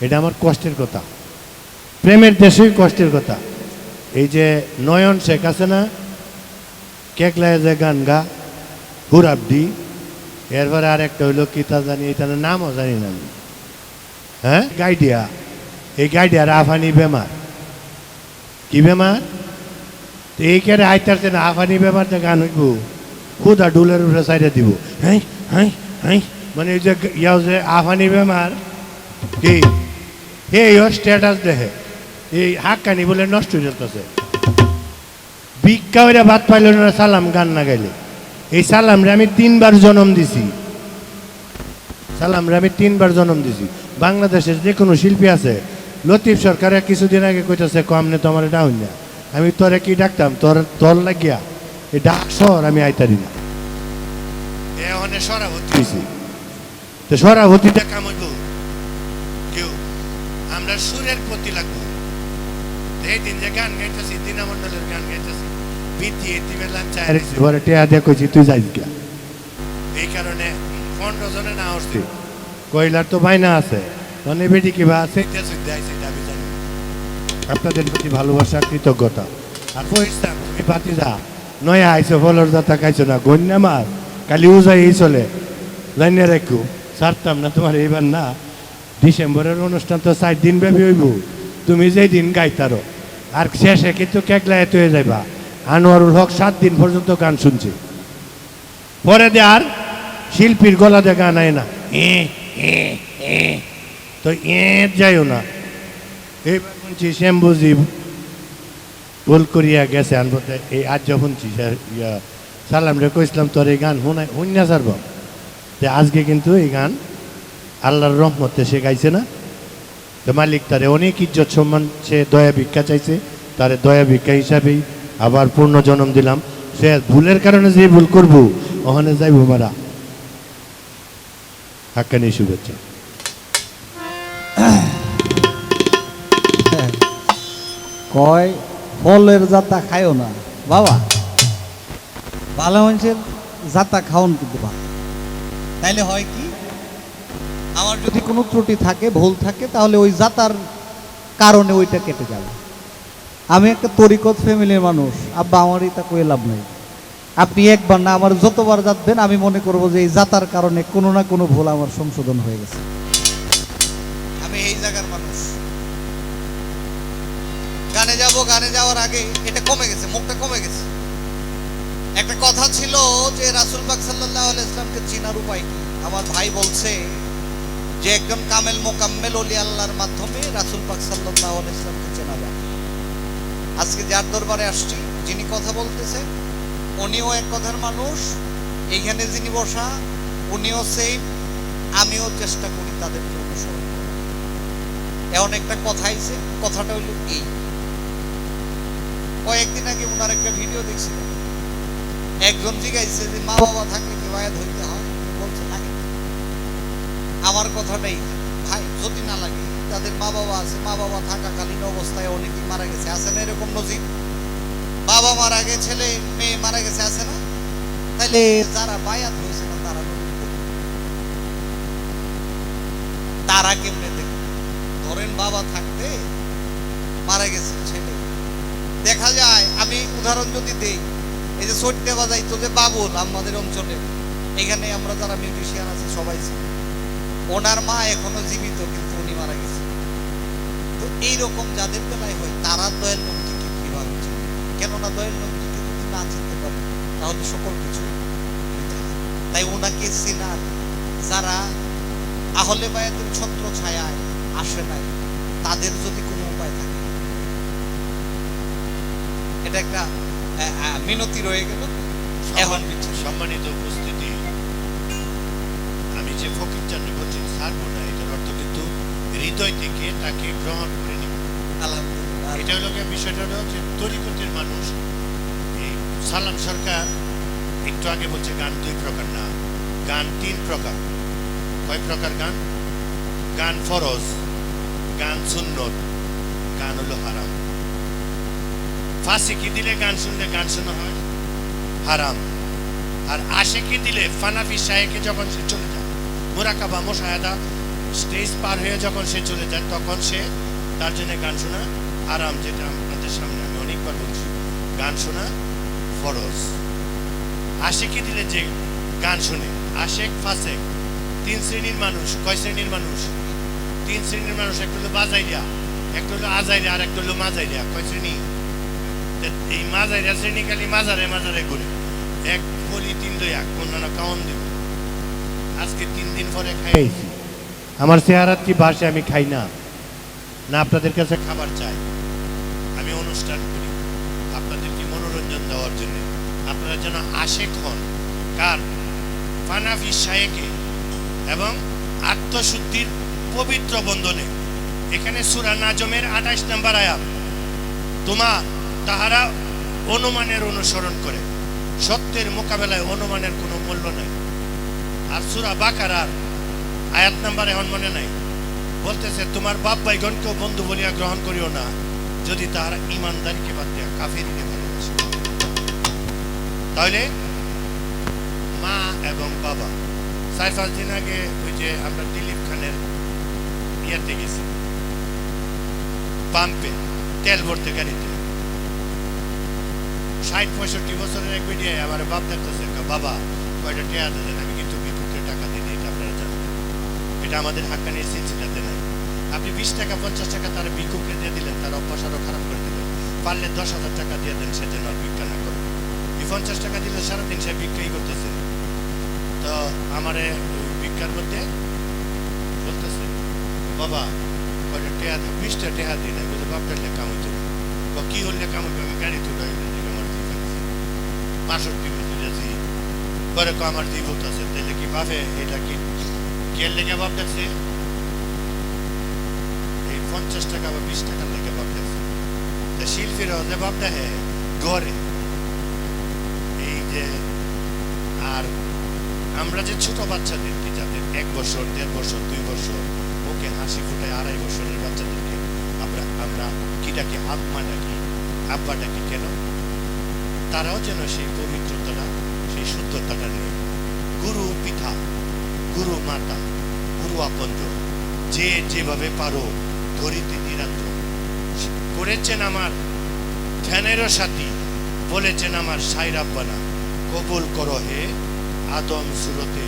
এটা আমার কষ্টের কথা। প্রেমের দেশেই কষ্টের কথা। এই যে নয়ন শেখ আছে না কেকলায় যে গান গা, হুরাবডি, এরপরে আর একটা হইল কি তা জানি, এটার নামও জানি না আমি। হ্যাঁ? গাইডিয়া। এই গাইডিয়ার আফানি বেমার। কি বেমার? তো এই কেড়ে আইতারছে না আফানি বেমার যে গান হইব, খুদা ডুলের উপরে সাইডে দিব। হ্যাঁ হ্যাঁ হ্যাঁ মানে এই যে ইয়াও যে আফানি বেমার কি ইয়র স্ট্যাটাস দেখে। এই বলে নষ্ট হয়ে যেতেছে ভিক্ষা ভাত পাইল না, সালাম গান না গাইলে। এই আমি তিনবার জন্ম দিছি। আমি তিনবার জন্ম দিছি। বাংলাদেশের যে কোনো শিল্পী আছে, লতিফ সরকারের কিছুদিন আগে কইতেছে কমনে তোমার ডাউন না। আমি তোরে কি ডাকতাম? তোর তোর লাগিয়া? এই ডাক শহর আমি আইতারি না। এখানে সরাভূতি হয়েছি তো আমরা সুরের প্রতি লাগবো। দিন যে গান গাইতেছি দিনামণ্ডলের গান গাইতেছি। বিতি এতিমের লাঞ্চা হারিয়েছি পরে টেয়া দিয়ে কইছি তুই যাইস গা এই কারণে জনে না আসছি। কয়লার তো বাইনা আছে। মানে বেটি কিবা আছে? আপনাদের প্রতি ভালোবাসা কৃতজ্ঞতা। আর পরিস্তান তুমি পাতি যা নয়া আইসো ফলর দাতা খাইছো না গন্যা মার। কালি উজাই চলে। জানিয়ে রাখো ছাড়তাম না তোমার এইবার না। ডিসেম্বরের অনুষ্ঠান তো চার দিন ব্যাপী হইব। তুমি যেই দিন গাইতারো, আর শেষে কিন্তু কেকলায় হয়ে যাইবা। আনোয়ারুল হক সাত দিন পর্যন্ত গান শুনছি। পরে দে আর শিল্পীর গলা দিয়ে গান আয় না। এ তো এ যাইও না। এইবার শুনছি শ্যাম্বুজি গোল করিয়া গেছে আনবতে এই আজ ইয়া সালাম রে কইসলাম তোর এই গান শুনাই শুনিয়া সারব আজকে কিন্তু এই গান আল্লাহর রহমতে সে গাইছে না? তো মালিক তারে অনেক ইজ্জত সম্মান সে দয়া ভিক্ষা চাইছে, তারে দয়া ভিক্ষা হিসাবেই আবার পূর্ণ জন্ম দিলাম। সে ভুলের কারণে যে ভুল করব, ওখানে যাইব মারা। হাক্কানি শুভেচ্ছা। কয়, ফলের জাতা খায়ও না। বাবা, ভালো মানুষের জাতা খাওন কিন্তু ভালো তাইলে হয় কি? আমার যদি কোনো ত্রুটি থাকে ভুল থাকে তাহলে ওই জাতার কারণে ওইটা কেটে যাবে আমি একটা তরিকত ফ্যামিলির মানুষ। আব্বা আমারই তা কয়ে লাভ নাই। আপনি একবার না আমার যতবার যাতবেন আমি মনে করব যে এই জাতার কারণে কোনো না কোনো ভুল আমার সংশোধন হয়ে গেছে। আমি এই জায়গার মানুষ। গানে যাব গানে যাওয়ার আগে এটা কমে গেছে মুখটা কমে গেছে। একটা কথা ছিল যে রাসুল পাক সাল্লাল্লাহু আলাইহি ইসলামকে চিনার উপায় কি? আমার ভাই বলছে যে একজন কামেল মোকাম্মেল অলি আল্লাহর মাধ্যমে রাসুল পাক আলাইহি ইসলামকে চেনা যায়। আজকে যার দরবারে আসছি, যিনি কথা বলতেছে, উনিও এক কথার মানুষ। এইখানে যিনি বসা, উনিও সেম আমিও চেষ্টা করি তাদেরকে অনুসরণ এমন একটা কথা আইছে, কথাটা হইল এই। কয়েকদিন আগে ওনার একটা ভিডিও দেখছিলাম। একজন জিজ্ঞাসা যে মা বাবা থাকলে কি হইতে হয়? বলছে, না। আমার কথাটাই ভাই যদি না লাগে তাদের মা বাবা আছে মা বাবা থাকাকালীন অবস্থায় অনেকেই মারা গেছে। আছে না এরকম নজির? বাবা মারা গেছে ছেলে মেয়ে মারা গেছে আছে না? তাহলে যারা বায়াত হয়েছে না তারা তারা কেমনে দেখবে? ধরেন বাবা থাকতে মারা গেছে ছেলে। দেখা যায় আমি উদাহরণ যদি দেই এই যে সত্যি বাজাই তো যে বাবুল আমাদের অঞ্চলে এখানে আমরা যারা মিউজিশিয়ান আছে সবাই ছিল ওনার মা এখনও জীবিত কিন্তু উনি মারা গেছে তো এইরকম যাদের বেলায় হয় তারা দয়াল নবীজিকে কীভাবে চিনবে? কেননা দয়াল নবীজিকে যদি না চিনতে পারে তাহলে সকল কিছু তাই ওনাকে চিনার যারা আহলে বায়াতের ছত্র ছায়ায় আসে নাই তাদের যদি কোনো উপায় থাকে? এটা একটা মিনতি রয়ে গেল। এখন সম্মানিত উপস্থিতি। যে ফকির চান্দি বলছি ছাড়বো না এটার অর্থ কিন্তু হৃদয় থেকে তাকে গ্রহণ করে নিব। এটা হলো বিষয়টা হলো যে তরিকতের মানুষ এই সালাম সরকার একটু আগে বলছে গান দুই প্রকার না গান তিন প্রকার। কয় প্রকার গান? গান ফরজ গান সুন্নত গান হলো হারাম। ফাঁসি কি দিলে গান শুনলে গান শোনা হয়? হারাম। আর আশে কি দিলে ফানাফি শাহেকে যখন সে চলে মোরাকাবা মোশাহেদা স্টেজ পার হয়ে যখন সে চলে যায়, তখন সে তার জন্য গান শোনা। আরাম যেটা আপনাদের সামনে, আমি অনেকবার বলছি, গান শোনা ফরজ। আশেকি দিলে যে গান শুনে, আশেক ফাসেক তিন শ্রেণির মানুষ, কয় শ্রেণির মানুষ? তিন শ্রেণির মানুষ একটা হলো বাজাইরিয়া একটা হলো আজাইরিয়া, আর একটা হলো মাজাইরিয়া। কয় শ্রেণি? এই মাজাইরিয়া শ্রেণি খালি মাজারে মাজারে ঘুরে এক বলি তিন লইয়া কোন কাউন দিব। আজকে তিন দিন পরে খাইছি আমার চেহারার কি বাসে আমি খাই না? না আপনাদের কাছে খাবার চাই। আমি অনুষ্ঠান করি। আপনাদেরকে মনোরঞ্জন দেওয়ার জন্য? আপনারা যেন আশেক হন। কার? ফানাফি শায়েকে। এবং আত্মশুদ্ধির পবিত্র বন্ধনে। এখানে সুরা নাজমের আঠাশ নম্বর আয়াত। তোমার তাহারা অনুমানের অনুসরণ করে। সত্যের মোকাবেলায় অনুমানের কোনো মূল্য নাই। আর সুরা বাকারার আয়াত নাম্বার এখন মনে নাই। বলতেছে, তোমার বাপ ভাইগণকেও বন্ধু বলিয়া গ্রহণ করিও না, যদি তাহারা ইমানদারিকে বাদ দেয়া কাফিরকে ভালোবাসে। তাহলে মা এবং বাবা চার পাঁচ দিন আগে ওই যে আমরা দিলীপ খানের ইয়েতে গেছি, পাম্পে তেল ভরতে গাড়িতে। ষাট পঁয়ষট্টি বছরের এক বেরিয়ে আমার বাপ দেখতেছে, বাবা, কয়টা টেয়া দিলেন? আমি কিন্তু বিপুলের টাকা দিই এটা আপনারা জানেন এটা আমাদের হাক্কানির সিলসিলাতে নাই আপনি বিশ টাকা, পঞ্চাশ টাকা তারা ভিক্ষুককে দিয়ে দিলেন, তার অভ্যাস আরও খারাপ করে দিলেন। পারলে দশ হাজার টাকা দিয়ে দেন, সে যেন আর ভিক্ষা না করে। এই পঞ্চাশ টাকা দিলে সারাদিন সে ভিক্ষাই করতেছে। তো আমারে ভিক্ষার মধ্যে বলতেছে, বাবা, কয়টা টেহা দিই বিশটা টেহা দিই না বলে বাপটার লেখা হইতে কি হলে কাম হইবে আমি গাড়ি তুলে আমার ফেলছি বাষট্টি বছর আছি পরে আমার জীবত আছে। তাহলে কি বাপে, এটা কি কে লেগে দেখছে। এই পঞ্চাশ টাকা বা বিশ টাকার লেগে তা শিল্পীরা যে বাপ দেখে ঘরে। এই যে, আর আমরা যে ছোট বাচ্চাদেরকে যাদের এক বছর, দেড় বছর, দুই বছর, ওকে হাসি ফুটে আড়াই বছরের বাচ্চাদেরকে আমরা আমরা কি ডাকি, আব্বা ডাকি আব্বা ডাকি কেন? তারাও যেন সেই পবিত্রতাটা, সেই শুদ্ধতাটা নেই গুরু পিতা গুরু মাতা, গুরু আপঞ্জ যে যেভাবে পারো ধরিতে নিরান্ত করেছেন আমার ধ্যানেরও সাথী, বলেছেন আমার সাইরাব্বানা, কবুল করো হে আদম সুরতে